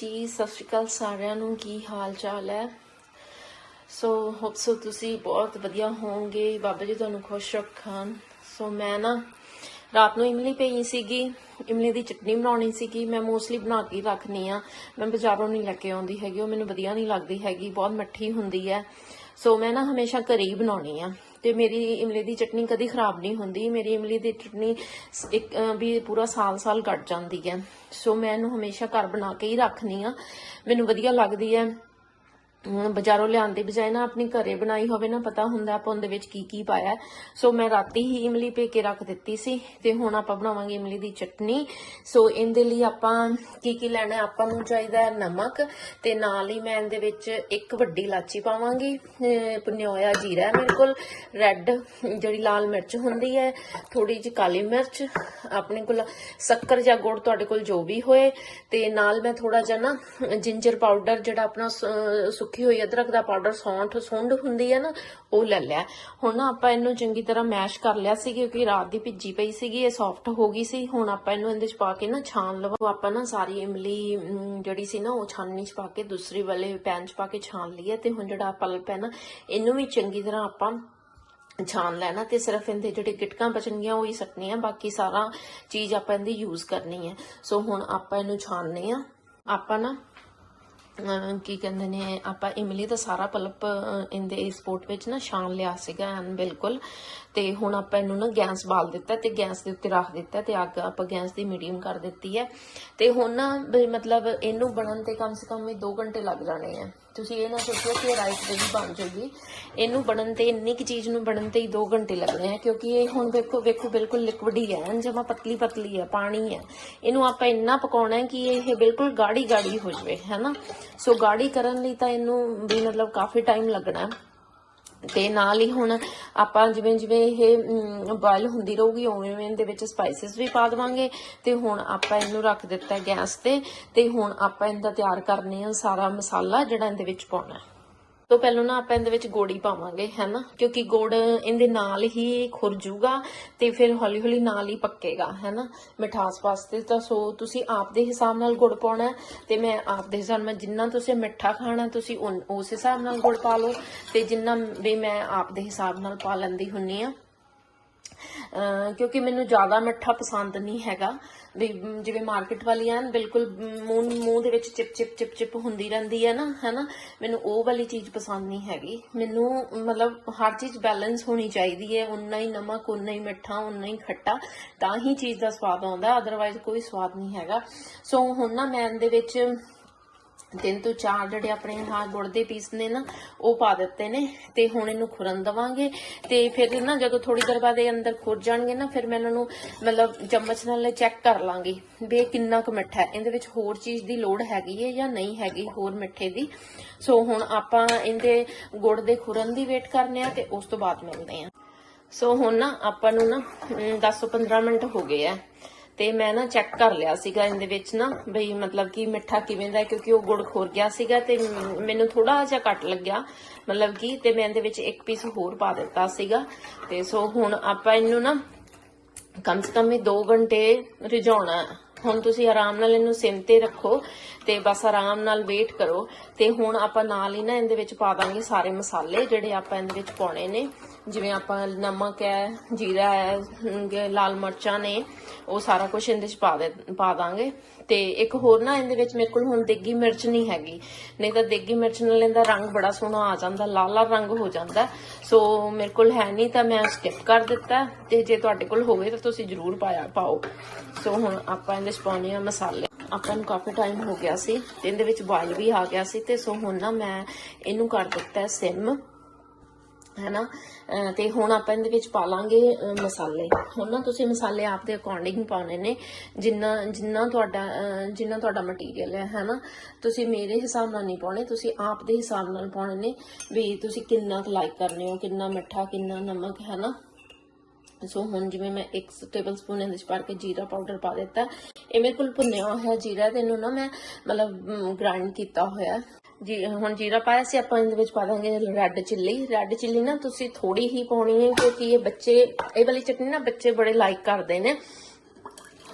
ਜੀ ਸਤਿ ਸ਼੍ਰੀ ਅਕਾਲ ਸਾਰਿਆਂ ਨੂੰ, ਕੀ ਹਾਲ ਚਾਲ ਹੈ? ਸੋ ਹੋਪ ਸੋ ਤੁਸੀਂ ਬਹੁਤ ਵਧੀਆ ਹੋਵੋਗੇ, ਬਾਬਾ ਜੀ ਤੁਹਾਨੂੰ ਖੁਸ਼ ਰੱਖਣ। ਸੋ ਮੈਂ ਨਾ ਰਾਤ ਨੂੰ ਇਮਲੀ ਪਈ ਸੀਗੀ, ਇਮਲੀ ਦੀ ਚਟਨੀ ਬਣਾਉਣੀ ਸੀਗੀ, ਮੈਂ ਮੋਸਟਲੀ ਬਣਾ ਕੇ ਹੀ ਰੱਖਨੀ ਆ ਮੈਂ ਬਾਜ਼ਾਰੋਂ ਨਹੀਂ ਲੈ ਕੇ ਆਉਂਦੀ ਹੈਗੀ, ਉਹ ਮੈਨੂੰ ਵਧੀਆ ਨਹੀਂ ਲੱਗਦੀ ਹੈਗੀ, ਬਹੁਤ ਮੱਠੀ ਹੁੰਦੀ ਹੈ। ਸੋ ਮੈਂ ਨਾ ਹਮੇਸ਼ਾ ਘਰੇ ਹੀ ਬਣਾਉਣੀ ਆ ਤੇ ਮੇਰੀ ਇਮਲੀ ਦੀ ਚਟਨੀ ਕਦੀ ਖਰਾਬ ਨਹੀਂ ਹੁੰਦੀ। ਮੇਰੀ ਇਮਲੀ ਦੀ ਚਟਨੀ ਸ- ਇੱਕ ਵੀ ਪੂਰਾ ਸਾਲ-ਸਾਲ ਕੱਟ ਜਾਂਦੀ ਹੈ। ਸੋ ਮੈਂ ਇਹਨੂੰ ਹਮੇਸ਼ਾ ਘਰ ਬਣਾ ਕੇ ਹੀ ਰੱਖਨੀ ਆ ਮੈਨੂੰ ਵਧੀਆ ਲੱਗਦੀ ਹੈ। ਬਾਜ਼ਾਰੋਂ ਲਿਆਉਣ ਦੀ ਬਜਾਏ ਨਾ ਆਪਣੀ ਘਰੇ ਬਣਾਈ ਹੋਵੇ ਨਾ, ਪਤਾ ਹੁੰਦਾ ਆਪਾਂ ਉਹਦੇ ਵਿੱਚ ਕੀ ਕੀ ਪਾਇਆ। ਸੋ ਮੈਂ ਰਾਤੀ ਹੀ ਇਮਲੀ ਪੇ ਕੇ ਰੱਖ ਦਿੱਤੀ ਸੀ ਤੇ ਹੁਣ ਆਪਾਂ ਬਣਾਵਾਂਗੇ ਇਮਲੀ ਦੀ ਚਟਨੀ। ਸੋ ਇਹਦੇ ਲਈ ਆਪਾਂ ਕੀ ਕੀ ਲੈਣਾ ਆਪਾਂ ਨੂੰ ਚਾਹੀਦਾ ਹੈ ਨਮਕ ਤੇ ਨਾਲ ਹੀ ਮੈਂ ਇਹਦੇ ਵਿੱਚ ਇੱਕ ਵੱਡੀ ਇਲਾਚੀ ਪਾਵਾਂਗੀ, ਅਹ, ਭੁੰਨਿਆ ਹੋਇਆ ਜੀਰਾ ਹੈ ਮੇਰੇ ਕੋਲ। ਰੈੱਡ ਜਿਹੜੀ ਲਾਲ ਮਿਰਚ ਹੁੰਦੀ ਹੈ ਥੋੜੀ ਜਿਹੀ ਕਾਲੀ ਮਿਰਚ, ਆਪਣੇ ਕੋਲ ਸ਼ੱਕਰ ਜਾਂ ਗੁੜ ਤੁਹਾਡੇ ਕੋਲ ਜੋ ਵੀ ਹੋਏ। ਤੇ ਨਾਲ ਮੈਂ ਥੋੜਾ ਜਿਹਾ ਨਾ ਜਿੰਜਰ ਪਾਊਡਰ ਜਿਹੜਾ ਆਪਣਾ ਸ- ਸੁੱਕੀ ਹੋਈ ਅਦਰਕ ਦਾ ਪਾਊਡਰ ਸੌਂਠ, ਸੁੰਡ ਹੁੰਦੀ ਹੈ ਨਾ, ਉਹ ਲੈ ਲਿਆ। ਹੁਣ ਨਾ ਆਪਾਂ ਇਹਨੂੰ ਚੰਗੀ ਤਰ੍ਹਾਂ ਮੈਸ਼ ਕਰ ਲਿਆ ਸੀ, ਕਿਉਂਕਿ ਰਾਤ ਦੀ ਭਿੱਜੀ ਪਈ ਸੀਗੀ, ਇਹ ਸੌਫਟ ਹੋ ਗਈ ਸੀ। ਹੁਣ ਆਪਾਂ ਇਹਨੂੰ ਇਹਦੇ ਚ ਪਾ ਕੇ ਨਾ ਛਾਣ ਲਵਾਂ। ਆਪਾਂ ਨਾ ਸਾਰੀ ਇਮਲੀ ਜਿਹੜੀ ਸੀ ਨਾ, ਉਹ ਛਾਨਣੀ ਚ ਪਾ ਕੇ, ਦੂਸਰੀ ਵਾਲੇ ਪੈਨ ਚ ਪਾ ਕੇ ਛਾਣ ਲਈ ਹੈ ਤੇ ਹੁਣ ਜਿਹੜਾ ਪਲਪ ਹੈ ਨਾ, ਇਹਨੂੰ ਵੀ ਚੰਗੀ ਤਰ੍ਹਾਂ ਆਪਾਂ ਛਾਣ ਲੈਣਾ ਤੇ ਸਿਰਫ ਇਹਦੇ ਜਿਹੜੇ ਗਿਟਕਾਂ ਬਚਣਗੀਆਂ, ਉਹ ਹੀ ਸੱਟਣੀਆਂ, ਬਾਕੀ ਸਾਰਾ ਚੀਜ਼ ਆਪਾਂ ਇਹਦੀ ਯੂਜ਼ ਕਰਨੀ ਹੈ। ਸੋ ਹੁਣ ਆਪਾਂ ਇਹਨੂੰ ਛਾਣਨੇ ਆ। ਆਪਾਂ ਨਾ ਕੀ ਕਹਿੰਦੇ ਨੇ ਆਪਾਂ ਇਮਲੀ ਦਾ ਸਾਰਾ ਪਲਪ ਅਹ, ਇਹਦੇ ਇਸ ਪੋਟ ਵਿੱਚ ਨਾ ਛਾਣ ਲਿਆ ਸੀਗਾ ਐਨ ਬਿਲਕੁਲ। ਤੇ ਹੁਣ ਆਪਾਂ ਇਹਨੂੰ ਨਾ ਗੈਸ ਬਾਲ ਦਿੱਤਾ ਤੇ ਗੈਸ ਦੇ ਉੱਤੇ ਰੱਖ ਦਿੱਤਾ ਤੇ ਅੱਗ ਆਪਾਂ ਗੈਸ ਦੀ ਮੀਡੀਅਮ ਕਰ ਦਿੱਤੀ ਹੈ। ਤੇ ਹੁਣ ਨਾ ਵੀ ਮਤਲਬ ਇਹਨੂੰ ਬਣਨ ਤੇ ਕਮ ਸੇ ਕਮ ਵੀ 2 ਘੰਟੇ ਲੱਗ ਜਾਣੇ ਆ। ਤੁਸੀਂ ਇਹ ਨਾ ਸੋਚੋ ਕਿ ਰਾਈਸ ਜਿਹੜੀ ਬਣ ਜਾਏਗੀ। ਇਹਨੂੰ ਬਣਨ ਤੇ, ਇੰਨੀ ਕੀ ਚੀਜ਼ ਨੂੰ ਬਣਨ ਤੇ ਹੀ 2 ਘੰਟੇ ਲੱਗਣੇ ਆ, ਕਿਉਂਕਿ ਇਹ ਹੁਣ ਵੇਖੋ ਵੇਖੋ ਬਿਲਕੁਲ ਲਿਕਵਿਡ ਹੀ ਹੈ ਜਮਾ ਪਤਲੀ ਪਤਲੀ ਹੈ, ਪਾਣੀ ਹੈ। ਇਹਨੂੰ ਆਪਾਂ ਇੰਨਾ ਪਕਾਉਣਾ ਹੈ ਕਿ ਇਹ ਬਿਲਕੁਲ ਗਾੜੀ ਗਾੜੀ ਹੋ ਜਾਵੇ ਹੈਨਾ ਸੋ ਗਾੜੀ ਕਰਨ ਲਈ ਤਾਂ ਇਹਨੂੰ ਵੀ ਮਤਲਬ ਕਾਫੀ ਟਾਈਮ ਲੱਗਣਾ ਹੈ। ਤੇ ਨਾਲ ਹੀ ਹੁਣ ਆਪਾਂ ਜਿਵੇਂ ਜਿਵੇਂ ਇਹ ਬੋਇਲ ਹੁੰਦੀ ਰਹੂਗੀ, ਉਵੇਂ ਉਵੇਂ ਇਹਦੇ ਵਿੱਚ ਸਪਾਈਸਸ ਵੀ ਪਾ ਦੇਵਾਂਗੇ। ਤੇ ਹੁਣ ਆਪਾਂ ਇਹਨੂੰ ਰੱਖ ਦਿੱਤਾ ਗੈਸ ਤੇ। ਤੇ ਹੁਣ ਆਪਾਂ ਇਹਦਾ ਤਿਆਰ ਕਰਨੇ ਆ ਸਾਰਾ ਮਸਾਲਾ ਜਿਹੜਾ ਇਹਦੇ ਵਿੱਚ ਪਾਉਣਾ ਹੈ। ਤੋਂ ਪਹਿਲਾਂ ਨਾ ਆਪਾਂ ਇਹਦੇ ਵਿੱਚ ਗੋੜੀ ਪਾਵਾਂਗੇ, ਹੈਨਾ? ਕਿਉਂਕਿ ਗੁੜ ਇਹਦੇ ਨਾਲ ਹੀ ਖੁਰ ਜੂਗਾ ਤੇ ਫਿਰ ਹੌਲੀ ਹੌਲੀ ਨਾਲ ਹੀ ਪੱਕੇਗਾ, ਹੈਨਾ? ਮਿਠਾਸ ਵਾਸਤੇ ਤਾਂ ਸੋ ਤੁਸੀਂ ਆਪ ਦੇ ਹਿਸਾਬ ਨਾਲ ਗੁੜ ਪਾਉਣਾ ਹੈ ਤੇ ਮੈਂ ਆਪ ਦੇ ਹਿਸਾਬ ਨਾਲ ਜਿੰਨਾ ਤੁਸੀਂ ਮਿੱਠਾ ਖਾਣਾ, ਤੁਸੀਂ ਉਨ- ਉਸ ਹਿਸਾਬ ਨਾਲ ਗੁੜ ਪਾ ਲਓ ਤੇ ਜਿੰਨਾ ਵੀ ਮੈਂ ਆਪ ਦੇ ਹਿਸਾਬ ਨਾਲ ਪਾ ਲੈਂਦੀ ਹੁੰਨੀ ਆ। ਕਿਉਂਕਿ ਮੈਨੂੰ ਜ਼ਿਆਦਾ ਮਿੱਠਾ ਪਸੰਦ ਨਹੀਂ ਹੈਗਾ। ਵੀ ਜਿਵੇਂ ਮਾਰਕੀਟ ਵਾਲੀ ਐਨ ਬਿਲਕੁਲ ਮੂੰਹ ਮੂੰਹ ਦੇ ਵਿੱਚ ਚਿਪ ਚਿਪ ਚਿਪ ਚਿਪ ਹੁੰਦੀ ਰਹਿੰਦੀ ਹੈ ਨਾ, ਹੈਨਾ? ਮੈਨੂੰ ਉਹ ਵਾਲੀ ਚੀਜ਼ ਪਸੰਦ ਨਹੀਂ ਹੈਗੀ। ਮੈਨੂੰ, ਮਤਲਬ, ਹਰ ਚੀਜ਼ ਬੈਲੈਂਸ ਹੋਣੀ ਚਾਹੀਦੀ ਹੈ। ਉਨਾ ਹੀ ਨਮਕ ਉਨਾ ਹੀ ਮਿੱਠਾ ਉਨਾ ਹੀ ਖੱਟਾ, ਤਾਂ ਹੀ ਚੀਜ਼ ਦਾ ਸਵਾਦ ਆਉਂਦਾ ਅਦਰਵਾਈਜ਼ ਕੋਈ ਸਵਾਦ ਨਹੀਂ ਹੈਗਾ। ਸੋ ਹੁਣ ਨਾ ਮੈਂ ਇਹਦੇ ਵਿੱਚ ਤਿੰਨ ਤੋਂ ਚਾਰ ਜਿਹੜੇ ਆਪਣੇ ਹਾਂ ਗੁੜ ਦੇ ਪੀਸ ਨੇ ਨਾ, ਉਹ ਪਾ ਦਿੱਤੇ ਨੇ ਤੇ ਹੁਣ ਇਹਨੂੰ ਖੁਰਨ ਦਵਾਂਗੇ ਤੇ ਫਿਰ ਨਾ ਜਦੋਂ ਥੋੜੀ ਦੇਰ ਬਾਅਦ ਇਹ ਅੰਦਰ ਖੁਰ ਜਾਣਗੇ ਨਾ, ਫਿਰ ਮੈਂ ਇਹਨਾਂ ਨੂੰ ਮਤਲਬ ਚਮਚ ਨਾਲ ਚੈੱਕ ਕਰ ਲਾਂਗੀ ਵੀ ਕਿੰਨਾ ਕੁ ਮਿੱਠਾ ਹੈ। ਇਹਦੇ ਵਿੱਚ ਹੋਰ ਚੀਜ਼ ਦੀ ਲੋੜ ਹੈਗੀ ਹੈ ਜਾਂ ਨਹੀਂ ਹੈਗੀ ਹੋਰ ਮਿੱਠੇ ਦੀ? ਸੋ ਹੁਣ ਆਪਾਂ ਇਹਦੇ ਗੁੜ ਦੇ ਖੁਰਨ ਦੀ ਵੇਟ ਕਰਨੇ ਆ ਤੇ ਉਸ ਤੋਂ ਬਾਅਦ ਮਿਲਦੇ ਆ। ਸੋ ਹੁਣ ਨਾ ਆਪਾਂ ਨੂੰ ਨਾ 10-15 ਮਿੰਟ ਹੋ ਗਏ ਆ। ਤੇ ਮੈਂ ਨਾ ਚੈੱਕ ਕਰ ਲਿਆ ਸੀਗਾ ਇਹਦੇ ਵਿੱਚ ਨਾ ਬਈ ਮਤਲਬ ਕਿ ਮਿੱਠਾ ਕਿਵੇਂ ਦਾ ਕਿਉਂਕਿ ਉਹ ਗੁੜ ਖੋਰ ਗਿਆ ਸੀਗਾ ਤੇ ਮੈਨੂੰ ਥੋੜਾ ਜਿਹਾ ਘੱਟ ਲੱਗਿਆ, ਮਤਲਬ ਕਿ ਤੇ ਮੈਂ ਇਹਦੇ ਵਿੱਚ ਇੱਕ ਪੀਸ ਹੋਰ ਪਾ ਦਿੱਤਾ ਸੀਗਾ। ਤੇ ਸੋ ਹੁਣ ਆਪਾਂ ਇਹਨੂੰ ਨਾ ਕਮ ਸੇ ਕਮ ਇਹ 2 ਘੰਟੇ ਰਿਝਾਉਣਾ ਹੁਣ ਤੁਸੀਂ ਆਰਾਮ ਨਾਲ ਇਹਨੂੰ ਸਿਮ ਤੇ ਰੱਖੋ ਤੇ ਬਸ ਆਰਾਮ ਨਾਲ ਵੇਟ ਕਰੋ। ਤੇ ਹੁਣ ਆਪਾਂ ਨਾਲ ਹੀ ਨਾ ਇਹਦੇ ਵਿੱਚ ਪਾ ਦਾਂਗੇ ਸਾਰੇ ਮਸਾਲੇ ਜਿਹੜੇ ਆਪਾਂ ਇਹਦੇ ਵਿੱਚ ਪਾਉਣੇ ਨੇ। ਜਿਵੇਂ ਆਪਾਂ ਨਮਕ ਹੈ, ਜੀਰਾ ਹੈ ਲਾਲ ਮਿਰਚਾਂ ਨੇ, ਉਹ ਸਾਰਾ ਕੁਝ ਇਹਦੇ 'ਚ ਪਾ ਦੇ, ਪਾ ਦਾਂਗੇ। ਤੇ ਇੱਕ ਹੋਰ ਨਾ ਇਹਦੇ ਵਿੱਚ ਮੇਰੇ ਕੋਲ ਹੁਣ ਦੇਗੀ ਮਿਰਚ ਨਹੀਂ ਹੈਗੀ। ਨਹੀਂ ਤਾਂ ਦੇਗੀ ਮਿਰਚ ਨਾਲ ਇਹਦਾ ਰੰਗ ਬੜਾ ਸੋਹਣਾ ਆ ਜਾਂਦਾ, ਲਾਲ ਲਾਲ ਰੰਗ ਹੋ ਜਾਂਦਾ। ਸੋ ਮੇਰੇ ਕੋਲ ਹੈ ਨਹੀਂ ਤਾਂ ਮੈਂ ਸਕਿਪ ਕਰ ਦਿੱਤਾ। ਤੇ ਜੇ ਤੁਹਾਡੇ ਕੋਲ ਹੋਵੇ ਤਾਂ ਤੁਸੀਂ ਜ਼ਰੂਰ ਪਾਇਆ, ਪਾਓ। ਸੋ ਹੁਣ ਆਪਾਂ ਇਹਦੇ 'ਚ ਪਾਉਣੇ ਆ ਮਸਾਲੇ। ਆਪਾਂ ਨੂੰ ਕਾਫੀ ਟਾਈਮ ਹੋ ਗਿਆ ਸੀ ਤੇ ਇਹਦੇ ਵਿੱਚ ਬੋਇਲ ਵੀ ਆ ਗਿਆ ਸੀ। ਤੇ ਸੋ ਹੁਣ ਨਾ ਮੈਂ ਇਹਨੂੰ ਕਰ ਦਿੱਤਾ ਸਿਮ। ਹੈਨਾ? ਅਹ ਤੇ ਹੁਣ ਆਪਾਂ ਇਹਦੇ ਵਿੱਚ ਪਾ ਲਾਂਗੇ ਮਸਾਲੇ। ਹੁਣ ਨਾ ਤੁਸੀਂ ਮਸਾਲੇ ਆਪ ਦੇ ਅਕੋਰਡਿੰਗ ਪਾਉਣੇ ਨੇ, ਜਿੰਨਾ ਜਿੰਨਾ ਤੁਹਾਡਾ ਜਿੰਨਾ ਤੁਹਾਡਾ ਮਟੀਰੀਅਲ ਹੈ, ਹੈਨਾ? ਤੁਸੀਂ ਮੇਰੇ ਹਿਸਾਬ ਨਾਲ ਨਹੀਂ ਪਾਉਣੇ, ਤੁਸੀਂ ਆਪ ਦੇ ਹਿਸਾਬ ਨਾਲ ਪਾਉਣੇ ਨੇ ਵੀ ਤੁਸੀਂ ਕਿੰਨਾ ਕੁ ਲਾਈਕ ਕਰਨੇ ਹੋ, ਕਿੰਨਾ ਮਿੱਠਾ, ਕਿੰਨਾ ਨਮਕ, ਹੈਨਾ? ਸੋ ਹੁਣ ਜਿਵੇਂ ਮੈਂ 1 ਟੇਬਲਸਪੂਨ ਇਹਦੇ ਵਿੱਚ ਪਾ ਕੇ ਜੀਰਾ ਪਾਊਡਰ ਪਾ ਦਿੱਤਾ, ਇਹ ਮੇਰੇ ਕੋਲ ਭੁੰਨਿਆ ਹੋਇਆ ਜੀਰਾ ਤੇ ਇਹਨੂੰ ਨਾ ਮੈਂ ਮਤਲਬ ਗ੍ਰਾਈਂਡ ਕੀਤਾ ਹੋਇਆ ਜੀ ਹੁਣ ਜੀਰਾ ਪਾਇਆ ਸੀ ਆਪਾਂ ਇਹਦੇ ਵਿੱਚ ਪਾ ਦਾਂਗੇ ਰੈੱਡ ਚਿੱਲੀ ਰੈੱਡ ਚਿੱਲੀ ਨਾ ਤੁਸੀਂ ਥੋੜੀ ਹੀ ਪਾਉਣੀ ਹੈ ਕਿਉਂਕਿ ਇਹ ਬੱਚੇ ਇਹ ਵਾਲੀ ਚਟਨੀ ਨਾ ਬੱਚੇ ਬੜੇ ਲਾਈਕ ਕਰਦੇ ਨੇ।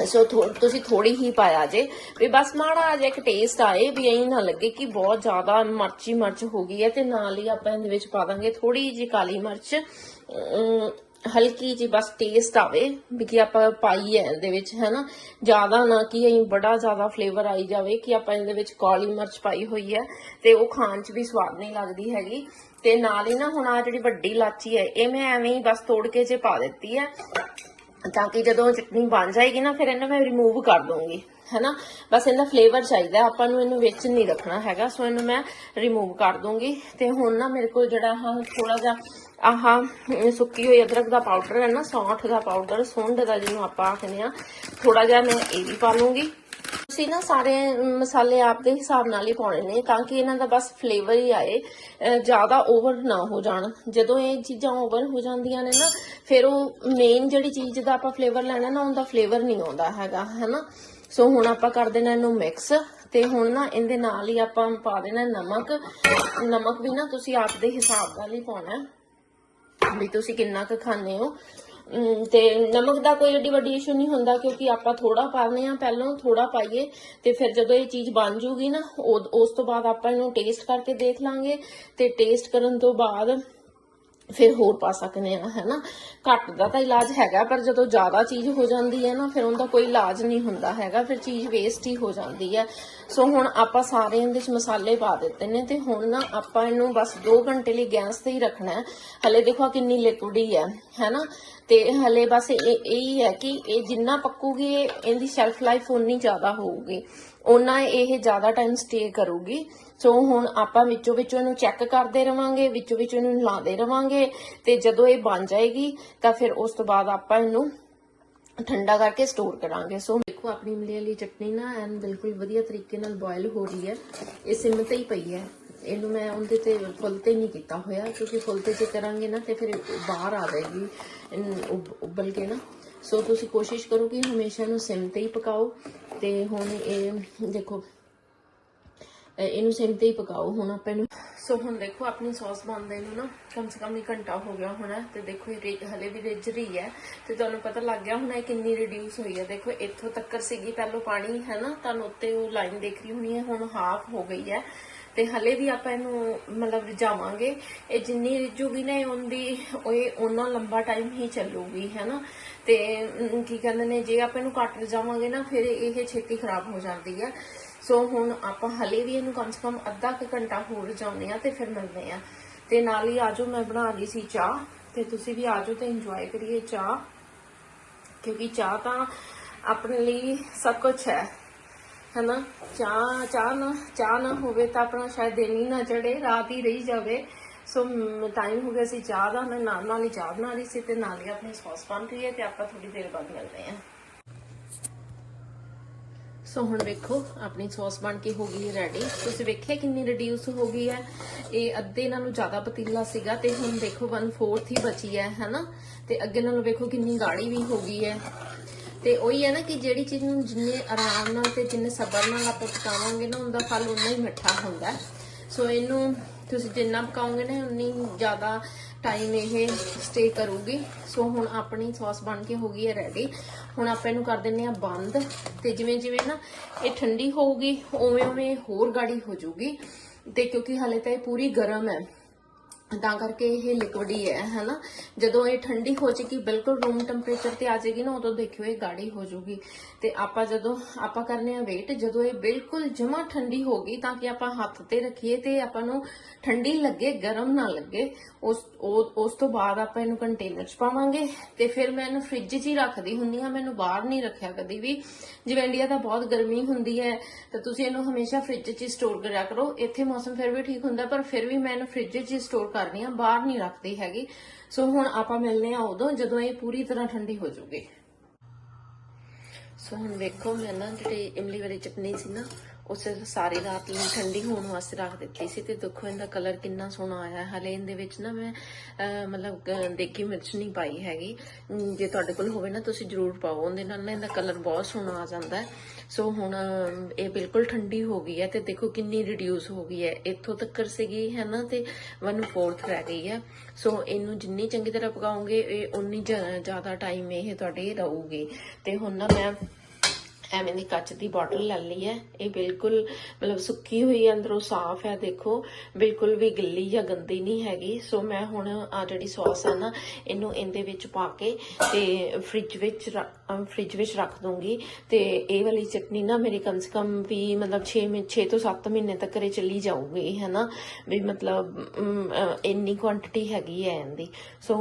ਸੋ ਤੁਸੀਂ ਥੋੜੀ ਹੀ ਪਾਇਆ ਜੇ। ਵੀ ਬਸ ਮਾੜਾ ਜਿਹਾ ਇੱਕ ਟੇਸਟ ਆਏ ਵੀ ਐਂ ਨਾ ਲੱਗੇ ਕਿ ਬਹੁਤ ਜ਼ਿਆਦਾ ਮਰਚੀ ਮਰਚ ਹੋ ਗਈ ਹੈ ਤੇ ਨਾਲ ਹੀ ਆਪਾਂ ਇਹਦੇ ਵਿੱਚ ਪਾ ਦਾਂਗੇ ਥੋੜੀ ਜਿਹੀ ਕਾਲੀ ਮਿਰਚ। ਅਮ, ਹਲਕੀ ਜੀ ਬਸ ਟੇਸਟ ਆਵੇ ਵੀ ਕਿ ਆਪਾਂ ਪਾਈ ਹੈ ਇਹਦੇ ਵਿੱਚ, ਹੈਨਾ? ਜ਼ਿਆਦਾ ਨਾ ਕਿ ਐਂ ਬੜਾ ਜ਼ਿਆਦਾ ਫਲੇਵਰ ਆਈ ਜਾਵੇ ਕਿ ਆਪਾਂ ਇਹਦੇ ਵਿੱਚ ਕਾਲੀ ਮਿਰਚ ਪਾਈ ਹੋਈ ਹੈ ਤੇ ਉਹ ਖਾਣ 'ਚ ਵੀ ਸਵਾਦ ਨਹੀਂ ਲੱਗਦੀ ਹੈਗੀ। ਤੇ ਨਾਲ ਹੀ ਨਾ ਹੁਣ ਆ ਜਿਹੜੀ ਵੱਡੀ ਇਲਾਚੀ ਹੈ, ਇਹ ਮੈਂ ਐਵੇਂ ਹੀ ਬਸ ਤੋੜ ਕੇ ਜੇ ਪਾ ਦਿੱਤੀ ਹੈ ਤਾਂ ਕਿ ਜਦੋਂ ਚਟਨੀ ਬਣ ਜਾਏਗੀ ਨਾ, ਫਿਰ ਇਹਨੂੰ ਮੈਂ ਰਿਮੂਵ ਕਰ ਦੂੰਗੀ ਹੈਨਾ? ਬਸ ਇਹਦਾ ਫਲੇਵਰ ਚਾਹੀਦਾ, ਆਪਾਂ ਨੂੰ ਇਹਨੂੰ ਵਿੱਚ ਨਹੀਂ ਰੱਖਣਾ ਹੈਗਾ, ਸੋ ਇਹਨੂੰ ਮੈਂ ਰਿਮੂਵ ਕਰ ਦੂੰਗੀ ਤੇ ਹੁਣ ਨਾ ਮੇਰੇ ਕੋਲ ਜਿਹੜਾ ਆਹ ਥੋੜਾ ਜਿਹਾ ਆਹ ਸੁੱਕੀ ਹੋਈ ਅਦਰਕ ਦਾ ਪਾਊਡਰ ਹੈ ਨਾ, ਸੌਂਠ ਦਾ ਪਾਊਡਰ ਸੁੰਡ ਦਾ ਜਿਹਨੂੰ ਆਪਾਂ ਆਖਦੇ ਆ ਥੋੜਾ ਜਿਹਾ ਮੈਂ ਇਹ ਵੀ ਪਾ ਲੂੰਗੀ ਤੁਸੀਂ ਨਾ ਸਾਰੇ ਮਸਾਲੇ ਆਪਦੇ ਹਿਸਾਬ ਨਾਲ ਹੀ ਪਾਉਣੇ ਨੇ, ਤਾਂ ਕਿ ਇਹਨਾਂ ਦਾ ਬਸ ਫਲੇਵਰ ਹੀ ਆਏ ਜ਼ਿਆਦਾ ਓਵਰ ਨਾ ਹੋ ਜਾਣ। ਜਦੋਂ ਇਹ ਚੀਜ਼ਾਂ ਓਵਰ ਹੋ ਜਾਂਦੀਆਂ ਨੇ ਨਾ, ਫਿਰ ਉਹ ਮੇਨ ਜਿਹੜੀ ਚੀਜ਼ ਦਾ ਆਪਾਂ ਫਲੇਵਰ ਲੈਣਾ ਨਾ, ਉਹਦਾ ਫਲੇਵਰ ਨਹੀਂ ਆਉਂਦਾ ਹੈਗਾ, ਹੈਨਾ? ਸੋ ਹੁਣ ਆਪਾਂ ਕਰ ਦੇਣਾ ਇਹਨੂੰ ਮਿਕਸ ਤੇ ਹੁਣ ਨਾ ਇਹਦੇ ਨਾਲ ਹੀ ਆਪਾਂ ਪਾ ਦੇਣਾ ਨਮਕ। ਨਮਕ ਵੀ ਨਾ ਤੁਸੀਂ ਆਪਦੇ ਹਿਸਾਬ ਨਾਲ ਹੀ ਪਾਉਣਾ। ਵੀ ਤੁਸੀਂ ਕਿੰਨਾ ਕੁ ਖਾਂਦੇ ਹੋ। ਅਮ, ਤੇ ਨਮਕ ਦਾ ਕੋਈ ਏਡੀ ਵੱਡੀ ਇਸ਼ੂ ਨਹੀਂ ਹੁੰਦਾ ਕਿਉਂਕਿ ਆਪਾਂ ਥੋੜਾ ਪਾਉਂਦੇ ਆ ਪਹਿਲਾਂ ਥੋੜਾ ਪਾਈਏ ਤੇ ਫਿਰ ਜਦੋਂ ਇਹ ਚੀਜ਼ ਬਣ ਜੂਗੀ ਨਾ ਉਦ- ਉਸ ਤੋਂ ਬਾਅਦ ਆਪਾਂ ਇਹਨੂੰ ਟੇਸਟ ਕਰਕੇ ਦੇਖ ਲਾਂਗੇ ਤੇ ਟੇਸਟ ਕਰਨ ਤੋਂ ਬਾਅਦ ਫਿਰ ਹੋਰ ਪਾ ਸਕਨੇ ਆ, ਹੈਨਾ? ਘੱਟ ਦਾ ਤਾਂ ਇਲਾਜ ਹੈਗਾ, ਪਰ ਜਦੋਂ ਜ਼ਿਆਦਾ ਚੀਜ਼ ਹੋ ਜਾਂਦੀ ਹੈ ਨਾ, ਫਿਰ ਉਹਦਾ ਕੋਈ ਇਲਾਜ ਨਹੀਂ ਹੁੰਦਾ ਹੈਗਾ, ਫਿਰ ਚੀਜ਼ ਵੇਸਟ ਹੀ ਹੋ ਜਾਂਦੀ ਹੈ। ਸੋ ਹੁਣ ਆਪਾਂ ਸਾਰੇ ਇਹਦੇ ਵਿੱਚ ਮਸਾਲੇ ਪਾ ਦਿੱਤੇ ਨੇ ਤੇ ਹੁਣ ਨਾ ਆਪਾਂ ਇਹਨੂੰ ਬਸ 2 ਘੰਟੇ ਲਈ ਗੈਸ ਤੇ ਹੀ ਰੱਖਣਾ ਹੈ। ਹਲੇ ਦੇਖੋ ਕਿੰਨੀ ਲਿਕੁਇਡ ਹੀ ਹੈ, ਹੈਨਾ? ਤੇ ਹਲੇ ਬਸ ਇਹ ਇਹ ਹੈ ਕਿ ਇਹ ਜਿੰਨਾ ਪੱਕੂਗੀ ਇਹ- ਇਹਦੀ ਸ਼ੈਲਫ ਲਾਈਫ ਉਨੀ ਜ਼ਿਆਦਾ ਹੋਊਗੀ। ਉਹਨਾਂ ਇਹ ਜ਼ਿਆਦਾ ਟਾਈਮ ਸਟੇ ਕਰੂਗੀ। ਸੋ ਹੁਣ ਆਪਾਂ ਵਿੱਚੋਂ ਵਿੱਚੋਂ ਇਹਨੂੰ ਚੈੱਕ ਕਰਦੇ ਰਵਾਂਗੇ, ਵਿੱਚੋਂ ਵਿੱਚੋਂ ਇਹਨੂੰ ਹਿਲਾਉਂਦੇ ਰਵਾਂਗੇ ਤੇ ਜਦੋਂ ਇਹ ਬਣ ਜਾਏਗੀ, ਤਾਂ ਫਿਰ ਉਸ ਤੋਂ ਬਾਅਦ ਆਪਾਂ ਇਹਨੂੰ ਠੰਡਾ ਕਰਕੇ ਸਟੋਰ ਕਰਾਂਗੇ। ਸੋ ਦੇਖੋ, ਆਪਣੀ ਇਮਲੀ ਵਾਲੀ ਚਟਨੀ ਨਾ ਐਨ ਬਿਲਕੁਲ ਵਧੀਆ ਤਰੀਕੇ ਨਾਲ ਬੋਇਲ ਹੋ ਰਹੀ ਹੈ। ਇਹ ਸਿਮ ਤੇ ਹੀ ਪਈ ਹੈ। ਇਹਨੂੰ ਮੈਂ ਉਹਦੇ ਤੇ ਫੁੱਲ ਤੇ ਨਹੀਂ ਕੀਤਾ ਹੋਇਆ, ਕਿਉਂਕਿ ਫੁੱਲ ਤੇ ਜੇ ਕਰਾਂਗੇ ਨਾ ਤੇ ਫਿਰ ਬਾਹਰ ਆ ਜਾਏਗੀ ਉਬਲ ਕੇ ਨਾ। ਸੋ ਤੁਸੀਂ ਕੋਸ਼ਿਸ਼ ਕਰੋ ਕਿ ਹਮੇਸ਼ਾ ਇਹਨੂੰ ਸਿਮ ਤੇ ਹੀ ਪਕਾਓ। ਤੇ ਹੁਣ ਇਹ, ਦੇਖੋ ਇਹਨੂੰ ਸਿਮ ਤੇ ਹੀ ਪਕਾਓ। ਹੁਣ ਆਪਾਂ ਇਹਨੂੰ ਸੋ ਹੁਣ ਦੇਖੋ, ਆਪਣੀ ਸੌਸ ਬਣਦੇ ਨੂੰ ਨਾ ਕਮ ਸੇ ਕਮ ਇੱਕ ਘੰਟਾ ਹੋ ਗਿਆ ਹੋਣਾ। ਤੇ ਦੇਖੋ, ਇਹ ਰਿ- ਹਲੇ ਵੀ ਰਿੱਝ ਰਹੀ ਹੈ। ਤੇ ਤੁਹਾਨੂੰ ਪਤਾ ਲੱਗ ਗਿਆ ਹੋਣਾ ਇਹ ਕਿੰਨੀ ਰਿਡਿਊਸ ਹੋਈ ਹੈ। ਦੇਖੋ, ਇੱਥੋਂ ਤੱਕਰ ਸੀਗੀ ਪਹਿਲਾਂ ਪਾਣੀ, ਹੈ ਨਾ? ਤੁਹਾਨੂੰ ਉੱਤੇ ਉਹ ਲਾਈਨ ਦੇਖ ਰਹੀ ਹੋਣੀ ਹੈ। ਹੁਣ ਹਾਫ ਹੋ ਗਈ ਹੈ। ਤੇ ਹਲੇ ਵੀ ਆਪਾਂ ਇਹਨੂੰ ਮਤਲਬ ਰਿਝਾਵਾਂਗੇ ਇਹ ਜਿੰਨੀ ਰਿਝੂਗੀ ਨਾ, ਇਹ ਉਹਦੀ, ਇਹ ਉਹਨਾਂ ਲੰਬਾ ਟਾਈਮ ਹੀ ਚੱਲੂਗੀ ਹੈ ਨਾ ਤੇ ਕੀ ਕਹਿੰਦੇ ਨੇ, ਜੇ ਆਪਾਂ ਇਹਨੂੰ ਘੱਟ ਰਜਾਵਾਂਗੇ ਨਾ, ਫਿਰ ਇਹ ਛੇਤੀ ਖਰਾਬ ਹੋ ਜਾਂਦੀ ਹੈ ਸੋ ਹੁਣ ਆਪਾਂ ਹਲੇ ਵੀ ਇਹਨੂੰ ਕਮ ਸੇ ਕਮ ਅੱਧਾ ਕੁ ਘੰਟਾ ਹੋਰ ਰਜਾਉਂਦੇ ਆ ਤੇ ਫਿਰ ਮਿਲਦੇ ਆ। ਤੇ ਨਾਲ ਹੀ ਆਜੋ, ਮੈਂ ਬਣਾ ਲਈ ਸੀ ਚਾਹ। ਤੇ ਤੁਸੀਂ ਵੀ ਆਜੋ ਤੇ ਇੰਜੋਏ ਕਰੀਏ ਚਾਹ। ਕਿਉਂਕਿ ਚਾਹ ਤਾਂ ਆਪਣੇ ਲਈ ਸਭ ਕੁਝ ਹੈ। ਹਨਾ? ਚਾਹ ਚਾਹ ਨਾ ਚਾਹ ਨਾ ਹੋਵੇ ਤਾਂ ਆਪਣਾ ਸ਼ਾਇਦ ਦਿਨ ਹੀ ਨਾ ਚੜੇ, ਰਾਤ ਹੀ ਰਹੀ ਜਾਵੇ। ਸੋ ਟਾਈਮ ਹੋ ਗਿਆ ਸੀ ਚਾਹ ਦਾ, ਮੈਂ ਨਾਲ ਨਾਲ ਹੀ ਚਾਹ ਬਣਾ ਰਹੀ ਸੀ ਤੇ ਨਾਲ ਹੀ ਆਪਣੀ ਸੌਸ ਬਣ ਰਹੀ ਹੈ ਤੇ ਆਪਾਂ ਥੋੜੀ ਦੇਰ ਬਾਅਦ ਮਿਲਦੇ ਹਾਂ। ਸੋ ਹੁਣ ਵੇਖੋ, ਆਪਣੀ ਸੌਸ ਬਣ ਕੇ ਹੋ ਗਈ ਰੈਡੀ ਤੁਸੀਂ ਵੇਖਿਆ ਕਿੰਨੀ ਰਿਡਿਊਸ ਹੋ ਗਈ ਹੈ? ਇਹ ਅੱਧੇ ਨਾਲੋਂ ਜ਼ਿਆਦਾ ਪਤੀਲਾ ਸੀਗਾ ਤੇ ਹੁਣ ਦੇਖੋ 1/4 ਹੀ ਬਚੀ ਹੈ, ਹਨਾ? ਤੇ ਅੱਗੇ ਨਾਲੋਂ ਵੇਖੋ ਕਿੰਨੀ ਗਾੜੀ ਵੀ ਹੋ ਗਈ ਹੈ। ਤੇ ਉਹੀ ਹੈ ਨਾ ਕਿ ਜਿਹੜੀ ਚੀਜ਼ ਨੂੰ ਜਿੰਨੇ ਆਰਾਮ ਨਾਲ ਤੇ ਜਿੰਨੇ ਸਬਰ ਨਾਲ ਆਪਾਂ ਪਕਾਵਾਂਗੇ ਨਾ, ਉਹਦਾ ਫਲ ਉਨਾ ਹੀ ਮਿੱਠਾ ਹੁੰਦਾ ਸੋ ਇਹਨੂੰ ਤੁਸੀਂ ਜਿੰਨਾ ਪਕਾਓਗੇ ਨਾ ਉਨੀ ਜ਼ਿਆਦਾ ਟਾਈਮ ਇਹ ਸਟੇ ਕਰੂਗੀ। ਸੋ ਹੁਣ ਆਪਣੀ ਸੌਸ ਬਣ ਕੇ ਹੋ ਗਈ ਹੈ ਰੈਡੀ ਹੁਣ ਆਪਾਂ ਇਹਨੂੰ ਕਰ ਦਿੰਨੇ ਆ ਬੰਦ। ਤੇ ਜਿਵੇਂ ਜਿਵੇਂ ਨਾ ਇਹ ਠੰਡੀ ਹੋਊਗੀ, ਉਵੇਂ ਉਵੇਂ ਹੋਰ ਗਾੜੀ ਹੋ ਜਾਊਗੀ। ਤੇ ਕਿਉਂਕਿ ਹਲੇ ਤਾਂ ਇਹ ਪੂਰੀ ਗਰਮ ਹੈ। ਤਾਂ ਕਰਕੇ ਇਹ ਲਿਕਵਿਡ ਹੀ ਹੈ, ਹਨਾ? ਜਦੋਂ ਇਹ ਠੰਡੀ ਹੋ ਜਾਏਗੀ ਬਿਲਕੁਲ ਰੂਮ ਟੈਂਪਰੇਚਰ ਤੇ ਆ ਜਾਏਗੀ ਨਾ, ਉਦੋਂ ਦੇਖਿਓ ਇਹ ਗਾੜੀ ਹੋ ਜਾਊਗੀ ਤੇ ਆਪਾਂ ਜਦੋਂ, ਆਪਾਂ ਕਰਨੇ ਆ ਵੇਟ ਜਦੋਂ ਇਹ ਬਿਲਕੁਲ ਜਮਾ ਠੰਡੀ ਹੋ ਗਈ, ਤਾਂ ਕਿ ਆਪਾਂ ਹੱਥ ਤੇ ਰੱਖੀਏ ਤੇ ਆਪਾਂ ਨੂੰ ਠੰਡੀ ਲੱਗੇ, ਗਰਮ ਨਾ ਲੱਗੇ, ਉਸ, ਉਹ- ਉਸ ਤੋਂ ਬਾਅਦ ਆਪਾਂ ਇਹਨੂੰ ਕੰਟੇਨਰ 'ਚ ਪਾਵਾਂਗੇ। ਤੇ ਫਿਰ ਮੈਂ ਇਹਨੂੰ ਫ੍ਰਿਜ 'ਚ ਹੀ ਰੱਖਦੀ ਹੁੰਦੀ ਆ ਮੈਨੂੰ ਬਾਹਰ ਨਹੀਂ ਰੱਖਿਆ ਕਦੀ ਵੀ। ਜਿਵੇਂ ਇੰਡੀਆ ਦਾ ਬਹੁਤ ਗਰਮੀ ਹੁੰਦੀ ਹੈ, ਤਾਂ ਤੁਸੀਂ ਇਹਨੂੰ ਹਮੇਸ਼ਾ ਫ੍ਰਿਜ 'ਚ ਹੀ ਸਟੋਰ ਕਰਿਆ ਕਰੋ। ਇੱਥੇ ਮੌਸਮ ਫਿਰ ਵੀ ਠੀਕ ਹੁੰਦਾ, ਪਰ ਫਿਰ ਵੀ ਮੈਂ ਇਹਨੂੰ ਫ੍ਰਿਜ 'ਚ ਹੀ ਸਟੋਰ ਕਰ ਕਰਨੀ ਆ, ਬਾਹਰ ਨਹੀਂ ਰੱਖਦੀ ਹੈਗੀ। ਸੋ ਹੁਣ ਆਪਾਂ ਮਿਲਨੇ ਆ ਉਦੋਂ, ਜਦੋਂ ਇਹ ਪੂਰੀ ਤਰ੍ਹਾਂ ਠੰਡੀ ਹੋ ਜਾਊਗੀ ਸੋ ਹੁਣ ਵੇਖੋ, ਮੈਂ ਨਾ ਜਿਹੜੀ ਇਮਲੀ ਵਾਲੀ ਚਟਨੀ ਸੀ ਨਾ, ਉਸੇ ਸਾਰੀ ਰਾਤ ਲਈ ਠੰਡੀ ਹੋਣ ਵਾਸਤੇ ਰੱਖ ਦਿੱਤੀ ਸੀ ਤੇ ਦੇਖੋ ਇਹਦਾ ਕਲਰ ਕਿੰਨਾ ਸੋਹਣਾ ਆਇਆ। ਹਲੇ ਇਹਦੇ ਵਿੱਚ ਨਾ ਮੈਂ ਮਤਲਬ ਦੇਖੀ ਮਿਰਚ ਨਹੀਂ ਪਾਈ ਹੈਗੀ। ਜੇ ਤੁਹਾਡੇ ਕੋਲ ਹੋਵੇ ਨਾ, ਤੁਸੀਂ ਜ਼ਰੂਰ ਪਾਓ। ਉਹਦੇ ਨਾਲ ਨਾ ਇਹਦਾ ਕਲਰ ਬਹੁਤ ਸੋਹਣਾ ਆ ਜਾਂਦਾ ਹੈ। ਸੋ ਹੁਣ ਇਹ ਬਿਲਕੁਲ ਠੰਡੀ ਹੋ ਗਈ ਹੈ ਤੇ ਦੇਖੋ ਕਿੰਨੀ ਰਿਡਿਊਸ ਹੋ ਗਈ ਹੈ। ਇੱਥੋਂ ਤੱਕ ਸੀਗੀ ਹੈ ਨਾ ਤੇ 1/4 ਰਹਿ ਗਈ ਹੈ। ਸੋ ਇਹਨੂੰ ਜਿੰਨੀ ਚੰਗੀ ਤਰ੍ਹਾਂ ਪਕਾਉਂਗੇ ਇਹ ਉਨੀ ਜ਼ਿਆਦਾ ਟਾਈਮ ਇਹ ਤੁਹਾਡੇ ਰਹੂਗੀ। ਤੇ ਹੁਣ ਨਾ ਮੈਂ ਐਵੇਂ ਦੀ ਕੱਚ ਦੀ ਬੋਟਲ ਲੈ ਲਈ ਹੈ। ਇਹ ਬਿਲਕੁਲ ਮਤਲਬ ਸੁੱਕੀ ਹੋਈ ਹੈ, ਅੰਦਰੋਂ ਸਾਫ਼ ਹੈ, ਦੇਖੋ। ਬਿਲਕੁਲ ਵੀ ਗਿੱਲੀ ਜਾਂ ਗੰਦੀ ਨਹੀਂ ਹੈਗੀ। ਸੋ ਮੈਂ ਹੁਣ ਆ ਜਿਹੜੀ ਸੌਸ ਹੈ ਨਾ, ਇਹਨੂੰ ਇਹਦੇ ਵਿੱਚ ਪਾ ਕੇ ਤੇ ਫ੍ਰਿਜ ਵਿੱਚ ਫ੍ਰਿਜ ਵਿੱਚ ਰੱਖ ਦੂੰਗੀ। ਤੇ ਇਹ ਵਾਲੀ ਚਟਨੀ ਨਾ ਮੇਰੀ ਕਮ ਸੇ ਕਮ ਵੀ ਮਤਲਬ 6 6 ਤੋਂ 7 ਮਹੀਨੇ ਤੱਕ ਇਹ ਚੱਲੀ ਜਾਊਗੀ ਹੈ ਨਾ ਵੀ ਮਤਲਬ ਇੰਨੀ ਕੁਆਂਟੀਟੀ ਹੈਗੀ ਹੈ ਇਹਦੀ। ਸੋ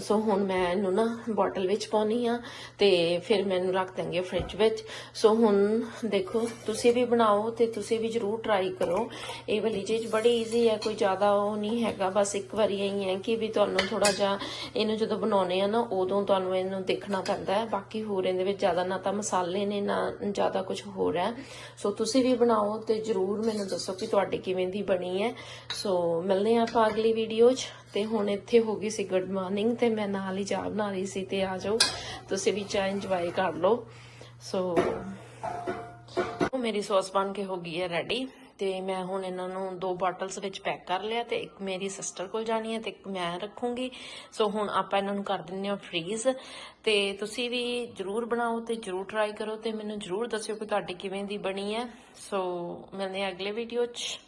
ਸੋ ਹੁਣ ਮੈਂ ਇਹਨੂੰ ਨਾ ਬੋਟਲ ਵਿੱਚ ਪਾਉਣੀ ਆ ਤੇ ਫਿਰ ਮੈਨੂੰ ਰੱਖ ਦਾਂਗੇ ਫ੍ਰਿਜ ਵਿੱਚ। ਸੋ ਹੁਣ ਦੇਖੋ, ਤੁਸੀਂ ਵੀ ਬਣਾਓ ਤੇ ਤੁਸੀਂ ਵੀ ਜਰੂਰ ਟਰਾਈ ਕਰੋ। ਇਹ ਵਾਲੀ ਚੀਜ਼ ਬੜੀ ਈਜ਼ੀ ਹੈ, ਕੋਈ ਜ਼ਿਆਦਾ ਉਹ ਨਹੀਂ ਹੈਗਾ। ਬਸ ਇੱਕ ਵਾਰੀ ਇਹੀ ਹੈ ਕਿ ਵੀ ਤੁਹਾਨੂੰ ਥੋੜਾ ਜਿਹਾ ਇਹਨੂੰ ਜਦੋਂ ਬਣਾਉਨੇ ਆ ਨਾ, ਉਦੋਂ ਤੁਹਾਨੂੰ ਇਹਨੂੰ ਦੇਖਣਾ ਪੈਂਦਾ ਹੈ। ਬਾਕੀ ਹੋਰ ਇਹਦੇ ਵਿੱਚ ਜ਼ਿਆਦਾ ਨਾ ਤਾਂ ਮਸਾਲੇ ਨੇ, ਨਾ ਜ਼ਿਆਦਾ ਕੁਝ ਹੋਰ ਹੈ। ਸੋ ਤੁਸੀਂ ਵੀ ਬਣਾਓ ਤੇ ਜਰੂਰ ਮੈਨੂੰ ਦੱਸੋ ਕਿ ਤੁਹਾਡੀ ਕਿਵੇਂ ਦੀ ਬਣੀ ਹੈ। ਸੋ ਮਿਲਦੇ ਹਾਂ ਆਪਾਂ ਅਗਲੀ ਵੀਡੀਓ 'ਚ। ਤੇ ਹੁਣ ਇੱਥੇ ਹੋ ਗਈ ਸੀ ਗੁੱਡ ਮਾਰਨਿੰਗ ਤੇ ਮੈਂ ਨਾਲ ਹੀ ਚਾਹ ਬਣਾ ਰਹੀ ਸੀ ਤੇ ਆ ਜਾਓ, ਤੁਸੀਂ ਵੀ ਚਾਹ ਇੰਜੋਏ ਕਰ ਲਓ। ਸੋ ਮੇਰੀ ਸੌਸ ਬਣ ਕੇ ਹੋ ਗਈ ਹੈ ਰੈਡੀ ਤੇ ਮੈਂ ਹੁਣ ਇਹਨਾਂ ਨੂੰ ਦੋ ਬਾਟਲਸ ਵਿੱਚ ਪੈਕ ਕਰ ਲਿਆ ਤੇ ਇੱਕ ਮੇਰੀ ਸਿਸਟਰ ਕੋਲ ਜਾਣੀ ਹੈ ਤੇ ਇੱਕ ਮੈਂ ਰੱਖੂੰਗੀ। ਸੋ ਹੁਣ ਆਪਾਂ ਇਹਨਾਂ ਨੂੰ ਕਰ ਦਿੰਨੇ ਆ ਫ੍ਰੀਜ਼ ਤੇ ਤੁਸੀਂ ਵੀ ਜਰੂਰ ਬਣਾਓ ਤੇ ਜਰੂਰ ਟਰਾਈ ਕਰੋ ਤੇ ਮੈਨੂੰ ਜਰੂਰ ਦੱਸਿਓ ਕਿ ਤੁਹਾਡੀ ਕਿਵੇਂ ਦੀ ਬਣੀ ਹੈ। ਸੋ ਮਿਲਦੇ ਆ ਅਗਲੇ ਵੀਡੀਓ 'ਚ।